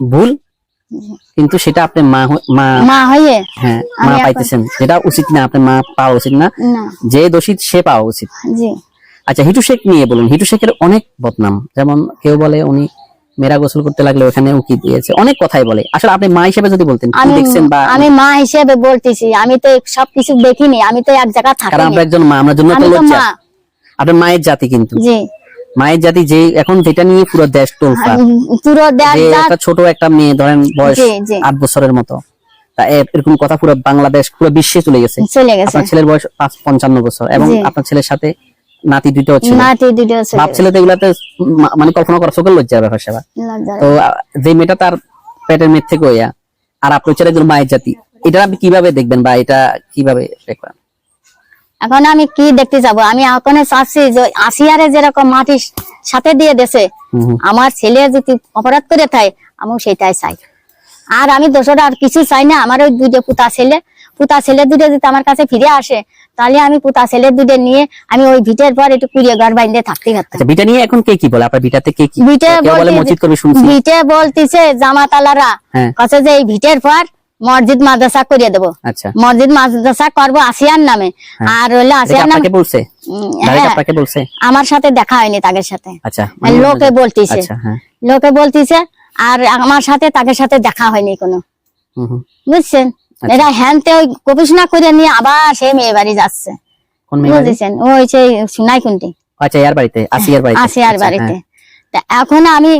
ভুল কিন্তু সেটা আপনি মা মা মা হয়ে হ্যাঁ মা পাইতেছেন। সেটা উচিত না আপনার মা পাওয়া উচিত না। যে দোষী সে পাওয়া উচিত। জি। আচ্ছা হিটু শেখ নিয়ে বলুন। হিটু শেখের অনেক বদনাম। যেমন কেউ বলে উনি মেয়েরা গোসল করতে লাগলে ওখানে উকি দিয়েছে। অনেক কথাই বলে। আসলে আপনি মা হিসেবে যদি বলতেন কি দেখছেন বা আমি মা হিসেবে বলতেছি। আমি তো সবকিছু দেখিনি। আমি তো এক জায়গা থাকি। কারণ আমরা একজন মা আমরা জন্য তো লজ্জা মা। আপনার মায়ের জাতি কিন্তু। জি। মায়ের জাতি যে এখন যেটা নিয়ে পুরো দেশ তোলফা পুরো দেশ একটা ছোট একটা মেয়ে ধরেন বয়স। আট বছরের মতো তা এরকম কথা পুরো বাংলাদেশ পুরো বিশ্বে চলে গেছে। আপনার ছেলের বয়স পাঁচ পঞ্চান্ন বছর এবং আপনার ছেলের সাথে নাতি দুইটাও ছিল। নাতি দুটো চলে বাপ। ছেলে তো এগুলাতে মানে কল্পনা করা চোখের লজ্জার ব্যাপার সেবা। তো যে মেয়েটা তার পেটের মেয়ে থেকে হইয়া আর আপনার ছেলে মায়ের জাতি এটা আপনি কীভাবে দেখবেন বা এটা কীভাবে দেখবেন এখন আমি কি দেখতে যাব? আমি এখন চাচ্ছি যে আসিয়ারে যেরকম মাটির সাথে দিয়ে হুম। আমার ছেলে যদি অপরাধ করে থাকে আমি সেটাই চাই। আর আমি দোষটা আর কিছু চাই না আমার ওই দুটো পুতা ছেলে পুতা ছেলে দুটো যদি আমার কাছে ফিরে আসে তাহলে আমি পুতা ছেলে দুটো নিয়ে আমি ওই ভিটের পর একটু কুড়িয়ে ঘর বাইন্দে থাকতে পারতাম। আচ্ছা বিটা নিয়ে এখন কে কি বলে? আপনার বিটাতে কে কি? ভিটে কেউ বলে বলতে- মসজিদ করবে শুনছি। ভিটে বলতিছে জামাতালারা হ্যাঁ। কাছে যে এই ভিটের পর মসজিদ মাদ্রাসা করিয়ে দেবো। আচ্ছা। মসজিদ মাদ্রাসা করব আসিয়ার নামে। আর হইল এটা কি আসিয়ার নাম বলছে? হ্যাঁ, বলছে? আমার সাথে দেখা হয়নি তাদের সাথে। আচ্ছা লোকে বলতিছে। আচ্ছা হ্যাঁ। লোকে বলতিছে আর আমার সাথে তাদের সাথে দেখা হয়নি কোনো। বুঝছেন। এরা হ্যানতে ওই গবেষণা করে নিয়ে আবার সে মেয়ে বাড়ি যাচ্ছে। বুঝেছেন? ওই সেই সোনাই কুন্টি আচ্ছা ইয়ার বাড়িতে আসিয়ার বাড়িতে। আসিয়ার বাড়িতে। হ্যাঁ। তা এখন আমি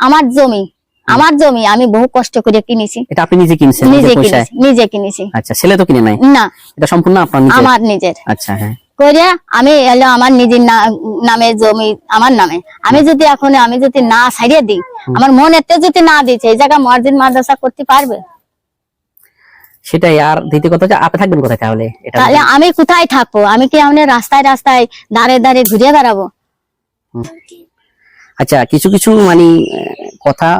আমার জমি আমার জমি আমি বহু কষ্ট করে কিনেছি। এটা আপনি নিজে কিনছেন নিজে কিনেছি নিজে কিনেছি। আচ্ছা ছেলে তো কিনে নাই? না। এটা সম্পূর্ণ আপনার নিজে আমার নিজের। আচ্ছা হ্যাঁ। করে আমি এলো আমার নিজের নামে জমি আমার নামে। আমি যদি এখন আমি যদি না ছাড়িয়ে দিই আমার মন এতে যদি না দিচ্ছে এই জায়গা মসজিদ মাদ্রাসা করতে পারবে? সেটাই আর দ্বিতীয় কথা আপনি থাকবেন কোথায় তাহলে? তাহলে আমি কোথায় থাকব? আমি কি আমি রাস্তায় রাস্তায় দাঁড়ে দাঁড়িয়ে ঘুরে বেড়াবো? আচ্ছা কিছু কিছু মানে কথা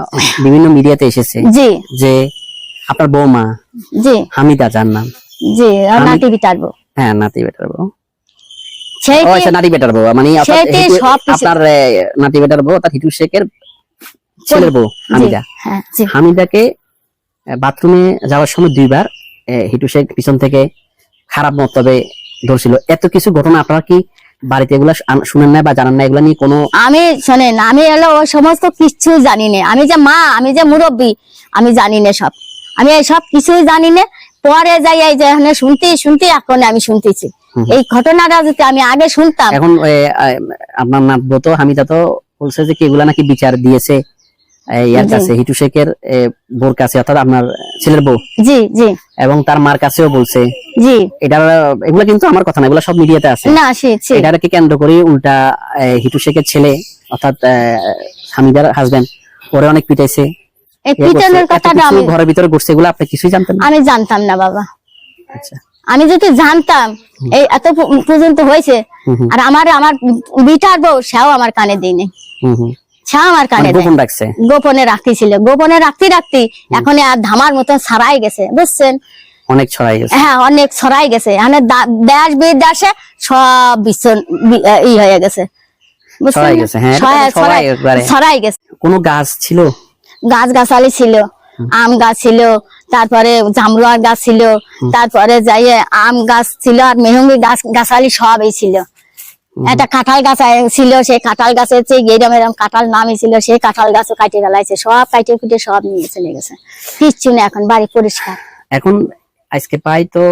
বিভিন্ন মিডিয়াতে এসেছে জি। যে আপনার বৌমা জি। হামিদা যার নাম। জি নাতি বিটারবো হ্যাঁ নাতি বেটার বউ। আচ্ছা নাতি বেটার বউ। মানে আপনার নাতি বেটার বউ তার হিটু শেখের ছেলের বউ হামিদা। হ্যাঁ হামিদাকে বাথরুমে যাওয়ার সময় দুইবার হিটু শেখ পিছন থেকে খারাপ মতবে ধরছিল। এত কিছু ঘটনা আপনারা কি বাড়িতে এগুলো শুনেন না বা জানান না এগুলো নিয়ে কোনো আমি শোনেন আমি এলো ও সমস্ত কিছু জানি না। আমি যে মা আমি যে মুরব্বী আমি জানি না সব। আমি এই সব কিছুই জানি না। পরে যাই এই যে এখানে শুনতে শুনতে এখন আমি শুনতেছি। এই ঘটনাটা যদি আমি আগে শুনতাম এখন আপনার নাতবো তো হামিদা তো বলছে যে কি এগুলা নাকি বিচার দিয়েছে। ইয়ার কাছে হিটু শেখের বোর কাছে অর্থাৎ আপনার ছেলের বউ। জি জি। এবং তার মার কাছেও বলছে। জি। এটা এগুলা কিন্তু আমার কথা না এগুলা সব মিডিয়াতে আছে। না এটাকে কেন্দ্র করে উল্টা হিটু শেখের ছেলে অর্থাৎ হামিদার হাজবেন্ড ওরে অনেক পিটাইছে। পিটনের কথাটা আমি ঘরের ভিতরে ঘুরছে এগুলো আপনি কিছুই জানতেন না? আমি জানতাম না বাবা। আচ্ছা। আমি যদি জানতাম এই এত পর্যন্ত হয়েছে আর আমার আমার বিটার বউ সেও আমার কানে দিইনি আমার কানে মানে গোপন রাখছে। গোপনে রাখতেছিল। গোপনে রাখতে রাখতে এখন আর ধামার মতন ছড়াই গেছে বুঝছেন? অনেক ছড়াই গেছে। হ্যাঁ অনেক ছড়াই গেছে। মানে দা- দেশ বিদেশে সব বিশ্ব ই হয়ে গেছে। বুঝছেন? ছড়াই গেছে, হ্যাঁ। ছড়াই কোনো গাছ ছিল? গাছ গাছালি ছিল আম গাছ ছিল তারপরে জামরুয়ার গাছ ছিল তারপরে যাইয়ে আম গাছ ছিল আর মেহঙ্গি গাছ গাছালি সবই ছিল। একটা কাঁঠাল গাছ ছিল সেই কাঁঠাল গাছের যে এরম এরম কাঁঠাল নামই ছিল সেই কাঁঠাল গাছও কাটে গেলাইছে সব কাটে কুটে সব নিয়ে চলে গেছে। কিচ্ছু না এখন বাড়ি পরিষ্কার। এখন আজকে প্রায় তো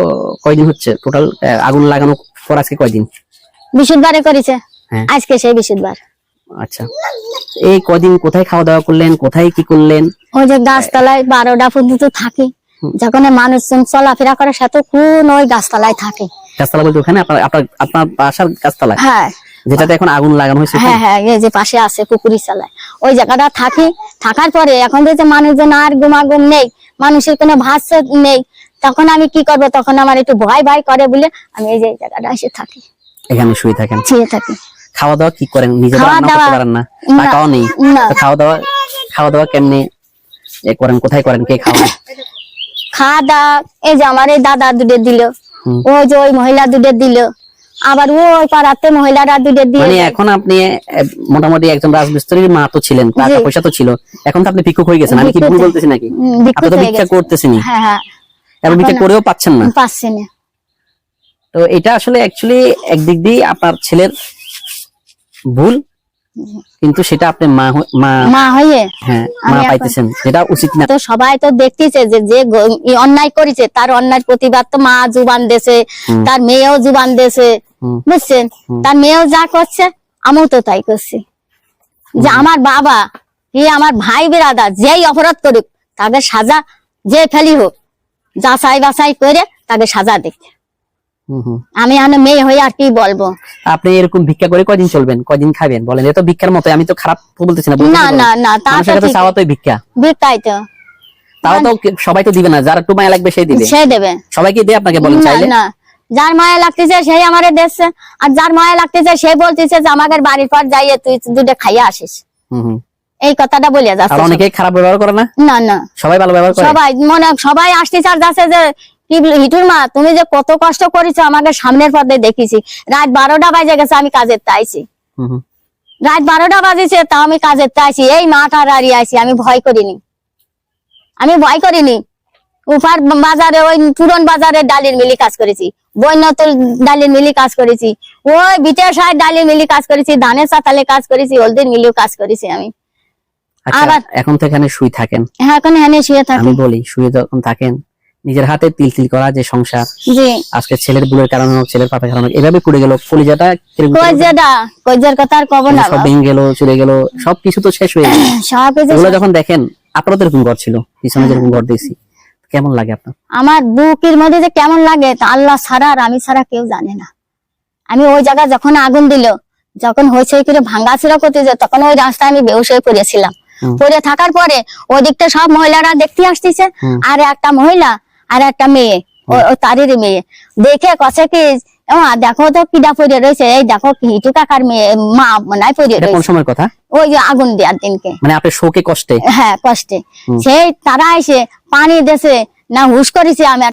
কয়দিন হচ্ছে? টোটাল আগুন লাগানো পর আজকে কয়দিন? বিশুদ্ধবারে করেছে। হ্যাঁ। আজকে সেই বিশুদ্ধবার। আচ্ছা। এই কদিন কোথায় খাওয়া দাওয়া করলেন? কোথায় কি করলেন? ওই যে গাছতলায় বারোটা পর্যন্ত থাকি। যখন মানুষজন চলাফেরা করে সে তো কোন ওই গাছতলায় থাকে। গাছতলা বলতে ওখানে আপনার বাসার গাছতলায়? হ্যাঁ। যেটাতে এখন আগুন লাগানো হয়েছে হ্যাঁ হ্যাঁ এই যে পাশে আছে পুকুরি চালায় ওই জায়গাটা থাকি। থাকার পরে এখন যে মানুষজন আর গুমাগুম নেই মানুষের কোনো ভাষ্য নেই তখন আমি কি করব? তখন আমার একটু ভয় ভয় করে বলে আমি এই যে জায়গাটা এসে থাকি। এখানে শুয়ে থাকেন? ছিঁড়ে থাকি। খাওয়া দাওয়া কি করেন? নিজে রান্না করতে পারেন না। টাকাও নেই। খাওয়া দাওয়া খাওয়া দাওয়া কেমনে করেন? কোথায় করেন? কে খাওয়ান খাওয়া দাওয়া এই যে আমার এই দাদা দুধে দিল। ওই যে ওই মহিলা দুধে দিল আবার ওই পাড়াতে মহিলারা দুটো দিয়ে মানে এখন আপনি মোটামুটি একজন রাজমিস্ত্রির মা তো ছিলেন টাকা পয়সা তো ছিল এখন তো আপনি ভিক্ষুক হয়ে গেছেন আমি কি ভুল বলতেছি নাকি? আপনি তো ভিক্ষা। করতেছেনি হ্যাঁ হ্যাঁ। এবং ভিক্ষা করেও পাচ্ছেন না। পাচ্ছি না। তো এটা আসলে অ্যাকচুয়ালি একদিক দিয়ে আপনার ছেলের ভুল কিন্তু সেটা আপনি মা মা মা হয়ে? হ্যাঁ মা পাইতেছেন সেটা উচিত না। তো সবাই তো দেখতেছে যে যে অন্যায় করেছে তার অন্যায় প্রতিবাদ তো মা জুবান হুম। তার মেয়েও জুবান হুম। বুঝছেন? তার মেয়েও যা করছে আমিও তো তাই করছি। যে আমার বাবা কি আমার ভাই বেরাদার যেই অপরাধ করুক তাদের সাজা যে ফেলি হোক যাচাই বাছাই করে তাকে সাজা দিক। আমি এখন মেয়ে হয়ে আর কি বলব? আপনি এরকম ভিক্ষা করে কয়দিন চলবেন? কয়দিন খাবেন? বলেন এটা তো ভিক্ষার মতো আমি তো খারাপ বলতেছি না না না না তা তো চাওয়া তো ভিক্ষা। বিকাই তো। তাও তো সবাই তো দিবে না যার একটু মায়া লাগবে সেই দিবে। সে দেবে। সবাই কি দিয়ে আপনাকে বলেন চাইলে। না যার মায়া লাগতেছে সেই আমারে দেখছে আর যার মায়া লাগতেছে সে বলতেছে যে আমাকে বাড়ির পর যাইয়ে তুই দুটো খাইয়া আসিস। হুম। এই কথাটা বলে আর যাচ্ছে অনেকে খারাপ ব্যবহার করে না? না না। সবাই ভালো ব্যবহার করে? সবাই মনে সবাই আসতে চার যাচ্ছে যে কি হিটুর মা তুমি যে কত কষ্ট করেছ আমাকে সামনের পথে দেখেছি। রাত বারোটা বাজে গেছে আমি কাজের তাইছি। রাত বারোটা বাজেছে তা আমি কাজের তাইছি এই মাটা দাঁড়িয়ে আছি আমি ভয় করিনি। আমি ভয় করিনি। উপার বাজারে ওই পুরন বাজারে ডালির মিলি কাজ করেছি। বন্যতুল ডালির মিলি কাজ করেছি। ওই বিটের সাহেব ডালির মিলি কাজ করেছি ধানের চাতালে কাজ করেছি হলদির মিলিও কাজ করেছি আমি। আচ্ছা আবার- এখন তো এখানে শুই থাকেন। হ্যাঁ এখন হেনে শুয়ে থাকি। আমি বলি শুয়ে যখন থাকেন নিজের হাতে তিল তিল করা যে সংসার আজকে ছেলের ভুলের কারণে হোক ছেলের পাপের কারণে এভাবে পড়ে গেল কলিজাটা করে কথা আর কব না সব ভেঙে গেল চলে গেল সবকিছু তো শেষ হয়ে গেল। এগুলো যখন দেখেন আপনারও তো এরকম ঘর ছিল পিছনে যেরকম ঘর দিয়েছি কেমন লাগে আপনার? আমার বুকের মধ্যে যে কেমন লাগে তা আল্লাহ ছাড়া আর আমি ছাড়া কেউ জানে না। আমি ওই জায়গায় যখন আগুন দিল যখন হয়েছে করে ভাঙ্গাচুরা করতে যে তখন ওই রাস্তায় আমি বেউস হয়ে পড়েছিলাম। পড়ে থাকার পরে ওই দিকটা সব মহিলারা দেখতে আসতেছে। আর একটা মহিলা আর একটা মেয়ে ও মেয়ে। দেখে কষে কি দেখো তো কিডা পড়ে রয়েছে এই দেখো হিটু কাকার মেয়ে মা নাই পড়ে এটা কোন রয়েছে। সময়ের কথা? ওই যে আগুন দেওয়ার দিনকে। মানে আপনি শোকে কষ্টে? হ্যাঁ কষ্টে। সেই তারা এসে পানি দেশে না হুশ করেছে আমি